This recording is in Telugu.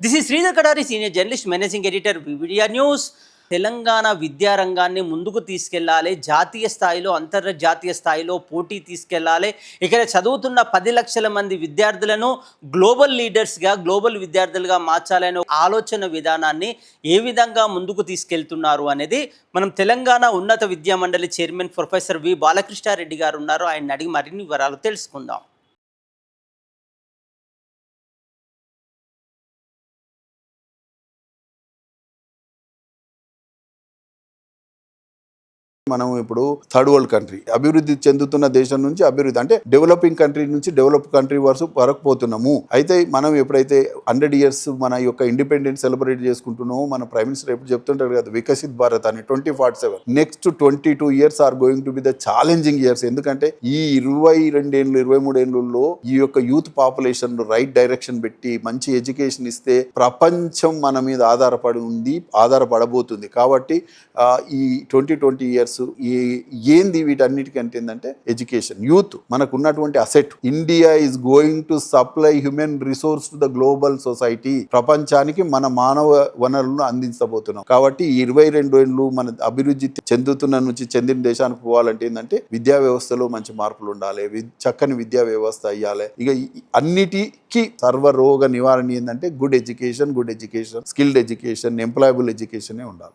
This is Sridhar Kadari senior journalist managing editor వివిడియా news Telangana విద్యారంగాన్ని ముందుకు తీసుకెళ్ళాలి. జాతీయ స్థాయిలో అంతర్జాతీయ స్థాయిలో పోటీ తీసుకెళ్ళాలి. ఇక్కడ చదువుతున్న పది లక్షల మంది విద్యార్థులను గ్లోబల్ లీడర్స్గా గ్లోబల్ విద్యార్థులుగా మార్చాలనే ఆలోచన విధానాన్ని ఏ విధంగా ముందుకు తీసుకెళ్తున్నారు అనేది మనం తెలంగాణ ఉన్నత విద్యా మండలి చైర్మన్ ప్రొఫెసర్ వి బాలకృష్ణారెడ్డి గారు ఉన్నారు. ఆయన అడిగి మరిన్ని వివరాలు తెలుసుకుందాం. మనం ఇప్పుడు థర్డ్ వరల్డ్ కంట్రీ అభివృద్ధి చెందుతున్న దేశం నుంచి అభివృద్ధి అంటే డెవలపింగ్ కంట్రీ నుంచి డెవలప్ కంట్రీ వరకు వరకు పోతున్నాము. అయితే మనం ఎప్పుడైతే హండ్రెడ్ ఇయర్స్ మన యొక్క ఇండిపెండెన్స్ సెలబ్రేట్ చేసుకుంటున్నామో మన ప్రైమ్ మినిస్టర్ ఎప్పుడు చెప్తుంటారు కదా వికసిత్ భారత్ అని twenty forty seven next twenty two years are going to be the challenging years ఎందుకంటే ఈ ఇరవై రెండేళ్ళు ఇరవై మూడేళ్ళలో ఈ యొక్క యూత్ పాపులేషన్ రైట్ డైరెక్షన్ పెట్టి మంచి ఎడ్యుకేషన్ ఇస్తే ప్రపంచం మన మీద ఆధారపడి ఉంది ఆధారపడబోతుంది. కాబట్టి ఈ ట్వంటీ ట్వంటీ ఇయర్స్ ఈ ఏంది వీటన్నిటికంటే ఏంటంటే ఎడ్యుకేషన్ యూత్. మనకు ఉన్నటువంటి asset. India is going to supply human resource to the global society ప్రపంచానికి మన మానవ వనరులను అందించబోతున్నాం. కాబట్టి ఇరవై రెండు ఏళ్ళు మన అభివృద్ధి చెందుతున్న నుంచి చెందిన దేశానికి పోవాలంటే ఏంటంటే విద్యా వ్యవస్థలో మంచి మార్పులు ఉండాలి. చక్కని విద్యా వ్యవస్థ అయ్యాలి. ఇక అన్నిటికి అన్నిటికీ సర్వరోగ నివారణ ఏంటంటే good education good education skilled education employable education ఉండాలి.